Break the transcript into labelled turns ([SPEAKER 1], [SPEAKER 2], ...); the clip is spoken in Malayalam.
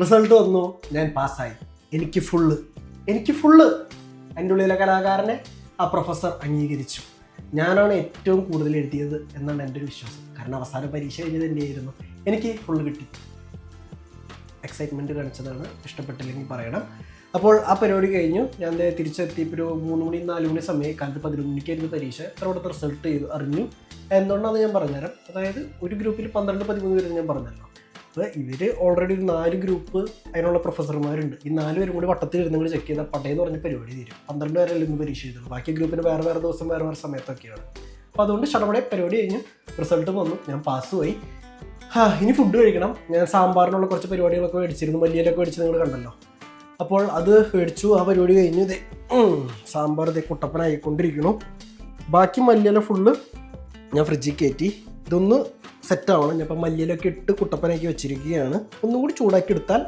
[SPEAKER 1] റിസൾട്ട് വന്നു. ഞാൻ പാസ്സായി. എനിക്ക് ഫുള്ള് എനിക്ക് ഫുള്ള് എന്റെ ഉള്ളിലെ കലാകാരനെ ആ പ്രൊഫസർ അംഗീകരിച്ചു. ഞാനാണ് ഏറ്റവും കൂടുതൽ എഴുതിയത് എന്നാണ് എന്റെ ഒരു വിശ്വാസം. കാരണം അവസാന പരീക്ഷ എഴുതി തന്നെയായിരുന്നു. എനിക്ക് ഫുള്ള് കിട്ടി. എക്സൈറ്റ്മെന്റ് കാണിച്ചതാണ്. ഇഷ്ടപ്പെട്ടില്ലെങ്കിൽ പറയണം. അപ്പോൾ ആ പരിപാടി കഴിഞ്ഞു. ഞാൻ തിരിച്ചെത്തി. ഇപ്പോൾ ഒരു മൂന്ന് മണി നാല് മണി സമയം. കാലത്ത് പതിനൊന്ന് മണിക്കായിരുന്നു പരീക്ഷ. എത്ര അവിടുത്തെ റിസൾട്ട് ചെയ്തു. അറിഞ്ഞു. എന്തുകൊണ്ടാണെന്ന് ഞാൻ പറഞ്ഞുതരാം. അതായത് ഒരു ഗ്രൂപ്പിൽ പന്ത്രണ്ട് പതിമൂന്ന് പേര് ഞാൻ പറഞ്ഞല്ലോ. അപ്പോൾ ഇവർ ഓൾറെഡി ഒരു നാല് ഗ്രൂപ്പ് അതിനുള്ള പ്രൊഫസർമാരുണ്ട് ഈ നാല് പേരും കൂടി വട്ടത്തിൽ ഇരുന്ന് കൂടി ചെക്ക് ചെയ്താൽ പട്ടയെന്ന് പറഞ്ഞ പരിപാടി തീരും. പന്ത്രണ്ട് പേരല്ല ഇന്ന് പരീക്ഷ ചെയ്തുള്ളൂ ബാക്കി ഗ്രൂപ്പിന് വേറെ വേറെ ദിവസം വേറെ വേറെ സമയത്തൊക്കെയാണ്. അപ്പോൾ അതുകൊണ്ട് ഷടപടെ പരിപാടി കഴിഞ്ഞ് റിസൾട്ട് വന്നു. ഞാൻ പാസ് പോയി ഹാ ഇനി ഫുഡ് കഴിക്കണം. ഞാൻ സാമ്പാറിനുള്ള കുറച്ച് പരിപാടികളൊക്കെ മേടിച്ചിരുന്നു. മല്ലിയിലൊക്കെ മേടിച്ച് നിങ്ങൾ കണ്ടല്ലോ. അപ്പോൾ അത് മേടിച്ചു. ആ പരിപാടി കഴിഞ്ഞു. ഇതേ സാമ്പാർ ഇതേ കുട്ടപ്പനായിക്കൊണ്ടിരിക്കണു ബാക്കി മല്ലിയില ഫുള്ള് ഞാൻ ഫ്രിഡ്ജിൽ കയറ്റി ഇതൊന്ന് സെറ്റ് ആവണം. ഞാൻ ഇപ്പം മല്ലിയിലൊക്കെ ഇട്ട് കുട്ടപ്പനയ്ക്ക് വെച്ചിരിക്കുകയാണ്. ഒന്നും കൂടി ചൂടാക്കി എടുത്താൽ